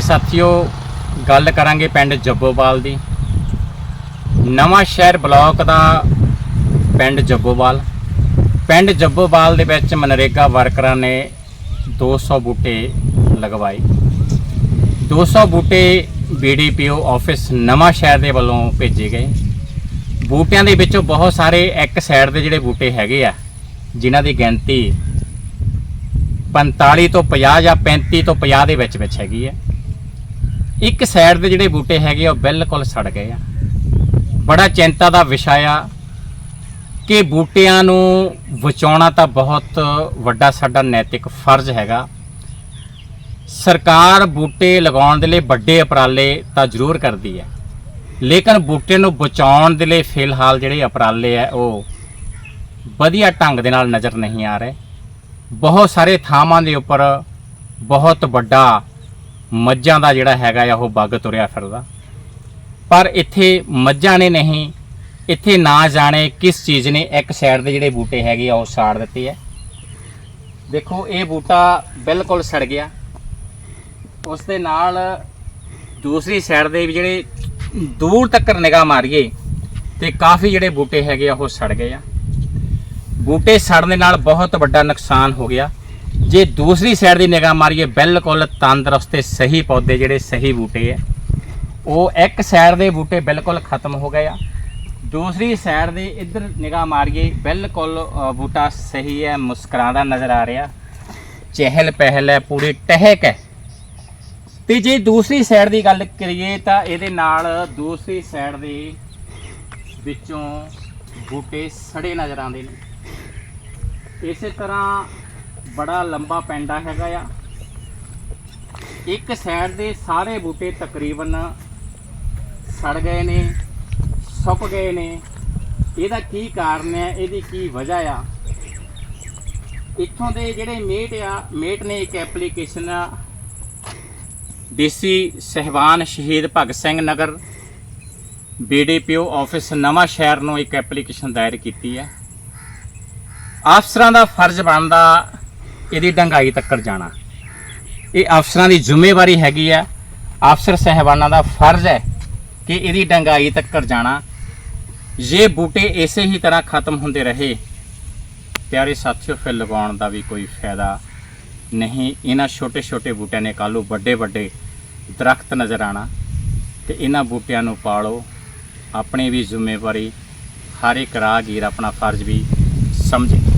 ਸਾਥੀਓ, ਗੱਲ ਕਰਾਂਗੇ ਪਿੰਡ ਜੱਬੋਵਾਲ ਦੀ। ਨਵਾਂ ਸ਼ਹਿਰ ਬਲਾਕ ਦਾ ਪਿੰਡ ਜੱਬੋਵਾਲ। ਪਿੰਡ ਜੱਬੋਵਾਲ ਦੇ ਵਿੱਚ ਮਨਰੇਗਾ ਵਰਕਰਾਂ ਨੇ 200 ਬੂਟੇ ਲਗਵਾਏ। 200 ਬੂਟੇ ਬੀਡੀਪੀਓ ਆਫਿਸ ਨਵਾਂ ਸ਼ਹਿਰ ਦੇ ਵੱਲੋਂ ਭੇਜੇ ਗਏ। ਬੂਟਿਆਂ ਦੇ ਵਿੱਚੋਂ ਬਹੁਤ ਸਾਰੇ ਇੱਕ ਸਾਈਡ ਦੇ ਜਿਹੜੇ ਬੂਟੇ ਹੈਗੇ ਆ, ਜਿਨ੍ਹਾਂ ਦੀ ਗਿਣਤੀ 45 ਤੋਂ 50 ਜਾਂ 35 ਤੋਂ 50 ਦੇ ਵਿੱਚ ਵਿੱਚ ਹੈਗੀ ਹੈ ਇੱਕ ਸਾਈਡ ਦੇ ਜਿਹੜੇ ਬੂਟੇ ਹੈਗੇ ਆ, ਉਹ ਬਿਲਕੁਲ ਸੜ ਗਏ ਆ। ਬੜਾ ਚਿੰਤਾ ਦਾ ਵਿਸ਼ਾ ਆ ਕਿ ਬੂਟਿਆਂ ਨੂੰ ਬਚਾਉਣਾ ਤਾਂ ਬਹੁਤ ਵੱਡਾ ਸਾਡਾ ਨੈਤਿਕ ਫਰਜ਼ ਹੈਗਾ। ਸਰਕਾਰ ਬੂਟੇ ਲਗਾਉਣ ਦੇ ਲਈ ਵੱਡੇ ਉਪਰਾਲੇ ਤਾਂ ਜ਼ਰੂਰ ਕਰਦੀ ਹੈ, ਲੇਕਿਨ ਬੂਟੇ ਨੂੰ ਬਚਾਉਣ ਦੇ ਲਈ ਫਿਲਹਾਲ ਜਿਹੜੇ ਉਪਰਾਲੇ ਆ, ਉਹ ਵਧੀਆ ਢੰਗ ਦੇ ਨਾਲ ਨਜ਼ਰ ਨਹੀਂ ਆ ਰਹੇ। ਬਹੁਤ ਸਾਰੇ ਥਾਵਾਂ ਦੇ ਉੱਪਰ ਬਹੁਤ ਵੱਡਾ ਮੱਝਾਂ ਦਾ ਜਿਹੜਾ ਹੈਗਾ ਆ ਉਹ ਬੱਗ ਤੁਰਿਆ ਫਿਰਦਾ। ਪਰ ਇੱਥੇ ਮੱਝਾਂ ਨੇ ਨਹੀਂ, ਇੱਥੇ ਨਾ ਜਾਣੇ ਕਿਸ ਚੀਜ਼ ਨੇ, ਇੱਕ ਸਾਈਡ ਦੇ ਜਿਹੜੇ ਬੂਟੇ ਹੈਗੇ ਆ ਉਹ ਸਾੜ ਦਿੱਤੇ ਆ। ਦੇਖੋ, ਇਹ ਬੂਟਾ ਬਿਲਕੁਲ ਸੜ ਗਿਆ। ਉਸ ਦੇ ਨਾਲ ਦੂਸਰੀ ਸਾਈਡ ਦੇ ਵੀ ਜਿਹੜੇ ਦੂਰ ਤੱਕ ਨਿਗਾਹ ਮਾਰੀਏ ਤੇ ਕਾਫੀ ਜਿਹੜੇ ਬੂਟੇ ਹੈਗੇ ਆ ਉਹ ਸੜ ਗਏ ਆ। ਬੂਟੇ ਸੜਨ ਦੇ ਨਾਲ ਬਹੁਤ ਵੱਡਾ ਨੁਕਸਾਨ ਹੋ ਗਿਆ। ਜੇ ਦੂਸਰੀ ਸਾਈਡ ਦੀ ਨਿਗਾਹ ਮਾਰੀਏ, ਬਿਲਕੁਲ ਤੰਦਰੁਸਤ ਤੇ ਸਹੀ ਪੌਦੇ ਜਿਹੜੇ ਸਹੀ ਬੂਟੇ ਆ। ਉਹ ਇੱਕ ਸਾਈਡ ਦੇ ਬੂਟੇ ਬਿਲਕੁਲ ਖਤਮ ਹੋ ਗਏ ਆ। ਦੂਸਰੀ ਸਾਈਡ ਦੇ ਇੱਧਰ ਨਿਗਾਹ ਮਾਰੀਏ, ਬਿਲਕੁਲ ਬੂਟਾ ਸਹੀ ਹੈ, ਮੁਸਕਰਾਉਂਦਾ ਨਜ਼ਰ ਆ ਰਿਹਾ। ਚਹਿਲ ਪਹਿਲ ਹੈ, ਪੂਰੀ ਟਹਿਕ ਹੈ। ਤੇ ਜੇ ਦੂਸਰੀ ਸਾਈਡ ਦੀ ਗੱਲ ਕਰੀਏ ਤਾਂ ਇਹਦੇ ਨਾਲ ਦੂਸਰੀ ਸਾਈਡ ਦੇ ਵਿੱਚੋਂ ਬੂਟੇ ਸੜੇ ਨਜ਼ਰ ਆਉਂਦੇ ਨੇ। ਇਸੇ ਤਰ੍ਹਾਂ ਬੜਾ ਲੰਬਾ ਪੈਂਡਾ ਹੈਗਾ ਆ। ਇੱਕ ਸਾਈਡ ਦੇ ਸਾਰੇ ਬੂਟੇ ਤਕਰੀਬਨ ਸੜ ਗਏ ਨੇ, ਸੁੱਕ ਗਏ ਨੇ। ਇਹਦਾ ਕੀ ਕਾਰਨ ਹੈ? ਇਹਦੀ ਕੀ ਵਜ੍ਹਾ ਆ? ਇੱਥੋਂ ਦੇ ਜਿਹੜੇ ਮੇਟ ਆ, ਮੇਟ ਨੇ ਇੱਕ ਐਪਲੀਕੇਸ਼ਨ ਡੀਸੀ ਸਹਿਬਾਨ ਸ਼ਹੀਦ ਭਗਤ ਸਿੰਘ ਨਗਰ, ਬੀਡੀਪੀਓ ਆਫਿਸ ਨਵਾਂ ਸ਼ਹਿਰ ਨੂੰ ਇੱਕ ਐਪਲੀਕੇਸ਼ਨ ਦਾਇਰ ਕੀਤੀ ਆ ਅਫਸਰਾਂ ਦਾ ਫਰਜ਼ ਬਣਦਾ ਇਹਦੀ ਡੰਗਾਈ ਤੱਕ ਜਾਣਾ। ਇਹ ਅਫਸਰਾਂ ਦੀ ਜ਼ਿੰਮੇਵਾਰੀ ਹੈਗੀ ਆ। ਅਫਸਰ ਸਹਿਬਾਨਾਂ ਦਾ ਫਰਜ਼ ਹੈ ਕਿ ਇਹਦੀ ਡੰਗਾਈ ਤੱਕ ਜਾਣਾ। ਜੇ ਬੂਟੇ ਇਸੇ ਹੀ ਤਰ੍ਹਾਂ ਖਤਮ ਹੁੰਦੇ ਰਹੇ, ਪਿਆਰੇ ਸਾਥੀਓ, ਫਿਰ ਲਗਾਉਣ ਦਾ ਵੀ ਕੋਈ ਫਾਇਦਾ ਨਹੀਂ। ਇਹਨਾਂ ਛੋਟੇ ਛੋਟੇ ਬੂਟਿਆਂ ਨੇ ਕੱਲ੍ਹ ਵੱਡੇ ਵੱਡੇ ਦਰਖਤ ਨਜ਼ਰ ਆਣਾ ਤੇ ਇਹਨਾਂ ਬੂਟਿਆਂ ਨੂੰ ਪਾਲੋ। ਆਪਣੀ ਵੀ ਜ਼ਿੰਮੇਵਾਰੀ, ਹਰ ਇੱਕ ਰਾਹਗੀਰ ਆਪਣਾ ਫਰਜ਼ ਵੀ ਸਮਝੇ।